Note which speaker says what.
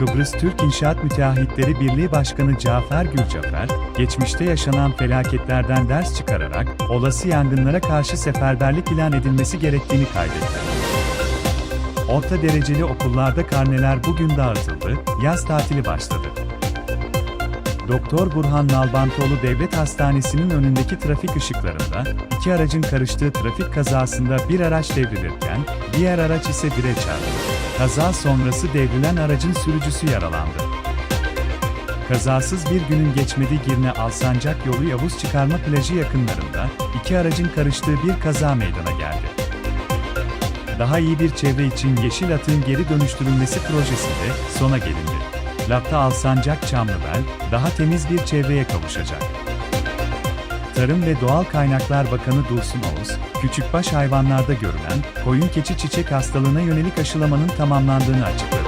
Speaker 1: Gündüz Türk İnşaat Müteahhitleri Birliği Başkanı Cafer Gürcafer, geçmişte yaşanan felaketlerden ders çıkararak, olası yangınlara karşı seferberlik ilan edilmesi gerektiğini kaydetti. Orta dereceli okullarda karneler bugün dağıtıldı, yaz tatili başladı. Doktor Burhan Nalbantoğlu Devlet Hastanesi'nin önündeki trafik ışıklarında, iki aracın karıştığı trafik kazasında bir araç devrilirken, diğer araç ise dire çarptı. Kaza sonrası devrilen aracın sürücüsü yaralandı. Kazasız bir günün geçmediği Girne Alsancak yolu Yavuz Çıkarma Plajı yakınlarında, iki aracın karıştığı bir kaza meydana geldi. Daha iyi bir çevre için yeşil atığın geri dönüştürülmesi projesinde sona gelindi. Lapta Alsancak Çamlıbel, daha temiz bir çevreye kavuşacak. Tarım ve Doğal Kaynaklar Bakanı Dursun Oğuz, küçükbaş hayvanlarda görülen koyun keçi çiçek hastalığına yönelik aşılamanın tamamlandığını açıkladı.